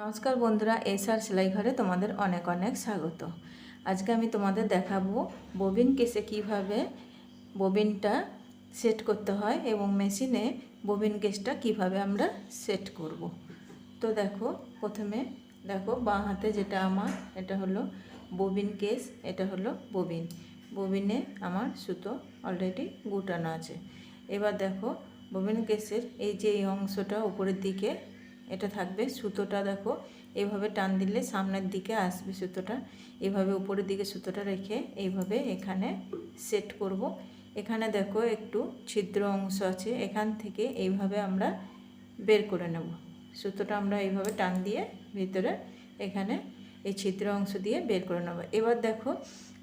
নমস্কার বন্ধুরা, এসআর সেলাই ঘরে তোমাদের অনেক অনেক স্বাগত। আজকে আমি তোমাদের দেখাবো ববিন কেসে কীভাবে ববিনটা সেট করতে হয় এবং মেশিনে ববিন কেসটা কীভাবে আমরা সেট করব। তো দেখো, প্রথমে দেখো বাঁ হাতে যেটা আমার, এটা হলো ববিন কেস, এটা হলো ববিন। ববিনে আমার সুতো অলরেডি গুটানো আছে। এবার দেখো, ববিন কেসের এই যে এই অংশটা উপরের দিকে এটা থাকবে। সুতোটা দেখো এইভাবে টান দিলে সামনের দিকে আসবে সুতোটা। এইভাবে উপরের দিকে সুতোটা রেখে এইভাবে এখানে সেট করব। এখানে দেখো একটু ছিদ্র অংশ আছে, এখান থেকে এইভাবে আমরা বের করে নেব। সুতোটা আমরা এইভাবে টান দিয়ে ভিতরে এখানে এই ছিদ্র অংশ দিয়ে বের করে নেব। এবার দেখো,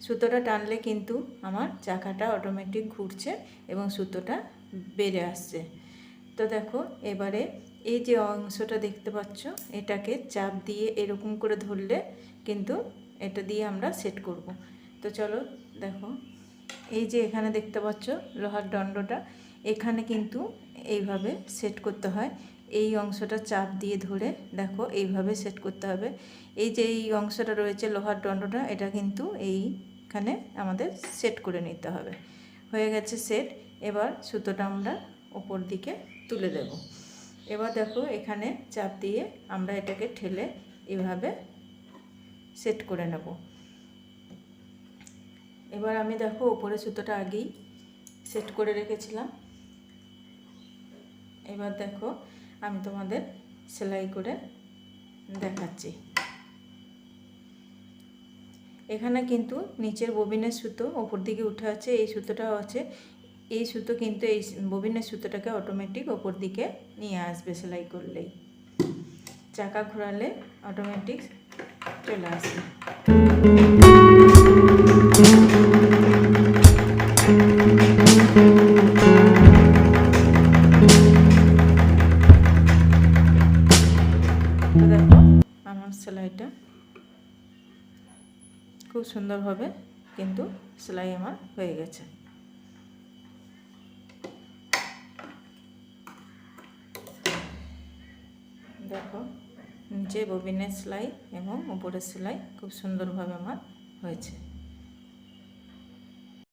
সুতোটা টানলে কিন্তু আমার চাকাটা অটোমেটিক ঘুরছে এবং সুতোটা বেড়ে আসছে। তো দেখো, এবারে এই যে অংশটা দেখতে পাচ্ছ, এটাকে চাপ দিয়ে এরকম করে ধরলে কিন্তু এটা দিয়ে আমরা সেট করব। তো চলো দেখো, এই যে এখানে দেখতে পাচ্ছ লোহার দণ্ডটা, এখানে কিন্তু এইভাবে সেট করতে হয়। এই অংশটা চাপ দিয়ে ধরে দেখো, এইভাবে সেট করতে হবে। এই যে এই অংশটা রয়েছে লোহার দণ্ডটা, এটা কিন্তু এইখানে আমাদের সেট করে নিতে হবে। হয়ে গেছে সেট এবার সুতোটা আমরা ওপর দিকে তুলে দেব। এবার দেখো এখানে চাপ দিয়ে আমরা এটাকে ঠেলে এভাবে সেট করে নেব। এবার আমি দেখো ওপরে সুতোটা আগেই সেট করে রেখেছিলাম। এবার দেখো আমি তোমাদের সেলাই করে দেখাচ্ছি। এখানে কিন্তু নিচের ববিনের সুতো ওপর দিকে উঠে আছে, এই সুতোটাও আছে। এই সুতো কিন্তু এই ববিনের সুতোটাকে অটোমেটিক ওপর দিকে নিয়ে আসবে সেলাই করলেই। চাকা ঘোরালে অটোমেটিক চলে আসবে। আমার সেলাইটা খুব সুন্দরভাবে কিন্তু সেলাই আমার হয়ে গেছে। দেখো নিচে ববিনের সেলাই এবং উপরের সেলাই খুব সুন্দরভাবে আমার হয়েছে।